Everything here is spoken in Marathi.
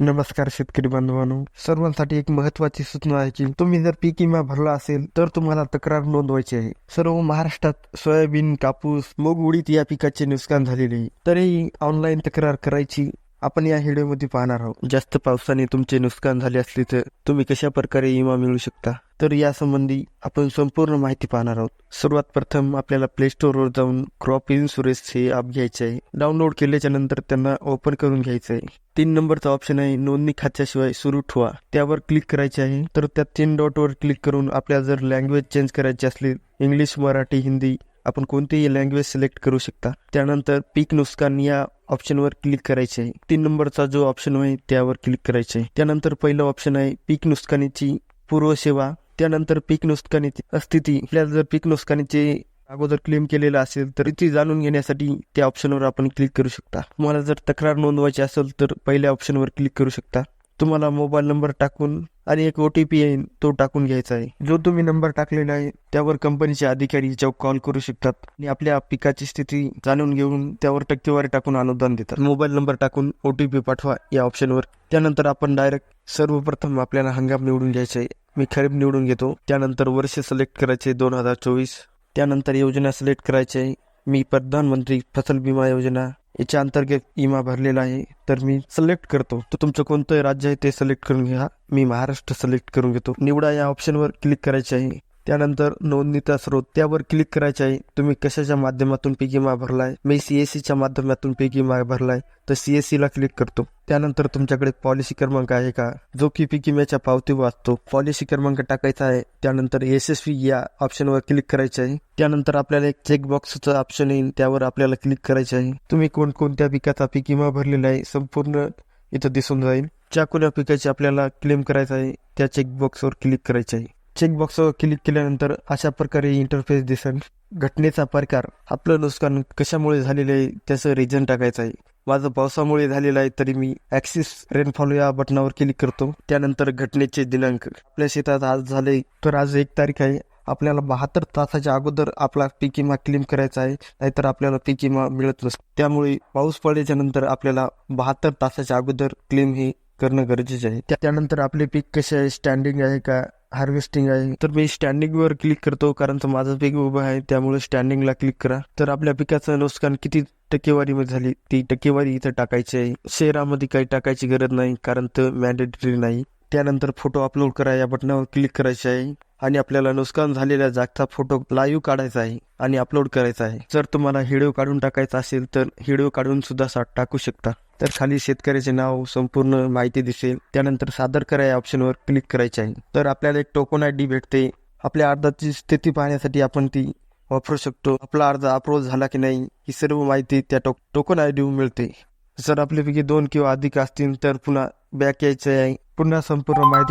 नमस्कार शेतकरी बांधवांनो. सर्वांसाठी एक महत्वाची सूचना आहे की तुम्ही जर पीक विमा भरला असेल तर तुम्हाला तक्रार नोंदवायची आहे. सर्व महाराष्ट्रात सोयाबीन कापूस मूग उडीद या पिकाचे नुकसान झालेले आहे. तरीही ऑनलाईन तक्रार करायची आपण या व्हिडिओमध्ये पाहणार आहोत. जास्त पावसाने तुमचे नुकसान झाले असले तर तुम्ही कशा प्रकारे विमा मिळू शकता? तर यासंबंधी आपण संपूर्ण माहिती पाहणार आहोत. सर्वात प्रथम आपल्याला प्ले स्टोअरवर जाऊन क्रॉप इन्शुरन्स हे ॲप घ्यायचे आहे. डाउनलोड केल्याच्यानंतर त्यांना ओपन करून घ्यायचं आहे. तीन नंबरचा ऑप्शन आहे नोंदणी खात्याशिवाय सुरू ठेवा. त्यावर क्लिक करायचे आहे. तर त्या तीन डॉटवर क्लिक करून आपल्याला जर लँग्वेज चेंज करायची असली इंग्लिश मराठी हिंदी आपण कोणतीही लँग्वेज सिलेक्ट करू शकता. त्यानंतर पीक नुकसान या ऑप्शनवर क्लिक करायचे आहे. तीन नंबरचा जो ऑप्शन आहे त्यावर क्लिक करायचे आहे. त्यानंतर पहिलं ऑप्शन आहे पीक नुकसानीची पूर्वसेवा त्यानंतर पीक नुकसानीची स्थिती. आपल्याला जर पीक नुकसानीचे अगोदर क्लेम केलेला असेल तर ती जाणून घेण्यासाठी त्या ऑप्शनवर आपण क्लिक करू शकता. तुम्हाला जर तक्रार नोंदवायची असेल तर पहिल्या ऑप्शनवर क्लिक करू शकता. तुम्हाला मोबाईल नंबर टाकून आणि एक ओ टी पी येईल तो टाकून घ्यायचा आहे. जो तुम्ही नंबर टाकलेला आहे त्यावर कंपनीचे अधिकारी याच्यावर कॉल करू शकतात आणि आपल्या पिकाची स्थिती जाणून घेऊन त्यावर टक्केवारी टाकून अनुदान देतात. मोबाईल नंबर टाकून ओ टी पी पाठवा या ऑप्शनवर त्यानंतर आपण डायरेक्ट सर्वप्रथम आपल्याला हंगाम निवडून घ्यायचा आहे. मी खरीप निवडून घेतो. त्यानंतर वर्ष सिलेक्ट करायचे दोन हजार चोवीस. त्यानंतर योजना सिलेक्ट करायची आहे. मी प्रधानमंत्री फसल विमा योजना याच्या अंतर्गत इमा भरलेला आहे. तर मी सिलेक्ट करतो. तर तुमचं कोणतं राज्य आहे ते सिलेक्ट करून घ्या. मी महाराष्ट्र सिलेक्ट करून घेतो. निवडा या ऑप्शनवर क्लिक करायचे आहे. त्यानंतर नोंदणीचा स्रोत त्यावर क्लिक करायचे आहे. तुम्ही कशाच्या माध्यमातून पी विमा भरलाय मी सीएससीच्या माध्यमातून पी विमा भरलाय तर सीएससी ला क्लिक करतो. त्यानंतर तुमच्याकडे पॉलिसी क्रमांक आहे का? जो की पी विम्याच्या पावती वाचतो. पॉलिसी क्रमांक टाकायचा आहे. त्यानंतर यशस्वी या ऑप्शनवर क्लिक करायचे आहे. त्यानंतर आपल्याला एक चेकबॉक्सचं ऑप्शन येईल. त्यावर आपल्याला क्लिक करायचे आहे. तुम्ही कोणकोणत्या पिकाचा पी विमा भरलेला आहे संपूर्ण इथं दिसून जाईल. ज्या कोणत्या पिकाची आपल्याला क्लेम करायचा आहे. त्या चेकबॉक्सवर क्लिक करायचे आहे. चेकबॉक्सवर क्लिक केल्यानंतर अशा प्रकारे इंटरफेस दिसेल. घटनेचा प्रकार. आपलं नुकसान कशामुळे झालेलं आहे त्याचं रिझन टाकायचं आहे. माझं पावसामुळे झालेलं आहे तरी मी ऍक्सिस रेनफॉल या बटनावर क्लिक करतो. त्यानंतर घटनेचे दिनांक. आपल्या शेतात आज झाले तर आज एक तारीख आहे. आपल्याला बहात्तर तासाच्या अगोदर आपला पीक विमा क्लेम करायचा आहे नाहीतर आपल्याला पीक विमा मिळत नसतो. त्यामुळे पाऊस पडल्याच्या नंतर आपल्याला बहात्तर तासाच्या अगोदर क्लेम हे करणं गरजेचे आहे. त्या- त्यानंतर आपले पीक कसे आहे स्टँडिंग आहे का? हार्वेस्टिंग आहे. तर मी स्टँडिंग वर क्लिक करतो कारण तर माझं पीक उभं आहे त्यामुळे स्टँडिंगला क्लिक करा. तर आपल्या पिकाचं नुकसान किती टक्केवारीमध्ये झाली? ती टक्केवारी इथं टाकायची आहे. शहरामध्ये काही टाकायची गरज नाही कारण तर मॅन्डेटरी नाही. त्यानंतर फोटो अपलोड करा या बटनावर क्लिक करायचे आहे. आणि आपल्याला नुकसान झालेल्या जागचा फोटो लाईव्ह काढायचा आहे आणि अपलोड करायचा आहे. जर तुम्हाला व्हिडिओ काढून टाकायचा असेल तर व्हिडिओ काढून सुद्धा टाकू शकता. तर खाली शेतकऱ्याचे नाव संपूर्ण माहिती दिसेल. त्यानंतर सादर करा या ऑप्शनवर क्लिक करायचे आहे. तर आपल्याला एक टोकन आय डी भेटते. आपल्या अर्जाची स्थिती पाहण्यासाठी आपण ती वापरू शकतो. आपला अर्ज अप्रूव्ह झाला की नाही ही सर्व माहिती त्या टोक टोकन आय डीवर मिळते. जर आपल्यापैकी दोन किंवा अधिक असतील तर पुन्हा बॅक यायचे आहे. पुन्हा संपूर्ण माहिती